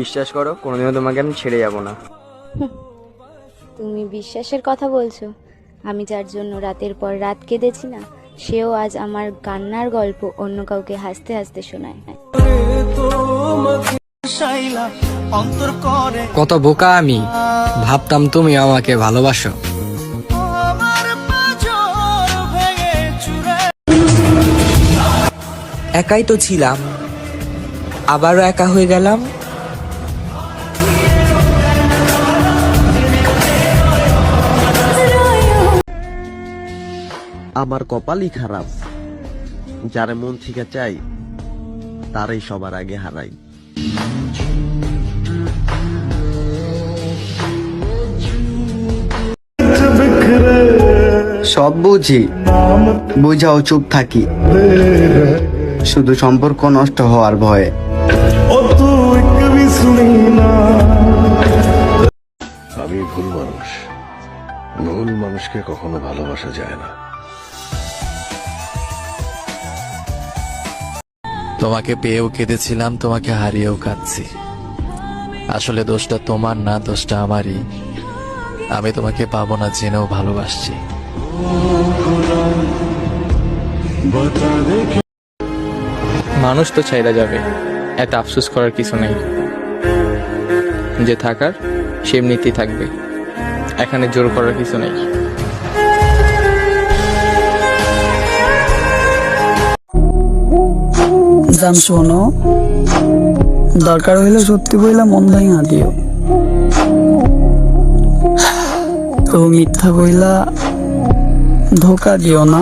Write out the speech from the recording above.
বিশ্বাস করো কোনোদিনও তোমাকে আমি ছেড়ে যাব না। তুমি বিশ্বাসের কথা বলছো। আমি যার জন্য রাতের পর রাত কেঁদেছি না সেও আজ আমার কান্নার গল্প অন্য কাউকে হাসতে হাসতে শোনায়। কত বোকা আমি ভাবতাম তুমি আমাকে ভালোবাসো। একাই তো ছিলাম আবারও একা হয়ে গেলাম। আমার কপালই খারাপ। যারে মন থেকে চাই তারই সবার আগে হারাই। সব বুঝি বুঝাও চুপ থাকি। শুধু সম্পর্ক নষ্ট হওয়ার ভয়ে। আমি ভুল মানুষ। ভুল মানুষকে কখনো ভালোবাসা যায় না। তোমাকে পেয়েও কেঁদেছিলাম, তোমাকে হারিয়েও কাঁদছি। আসলে দোষটা তোমার না, দোষটা আমারই। আমি তোমাকে পাবো না জেনেও ভালোবাসছি। মানুষ তো ছাইরা যাবে, এত আফসোস করার কিছু নেই। যে থাকার, সে এমনিতেই থাকবে। এখানে জোর করার কিছু নেই। জান শোনো। দরকার হইলে সত্যি বইলা মন ভাঙা দিও। তো মিথ্যা বইলা ধোকা দিও না।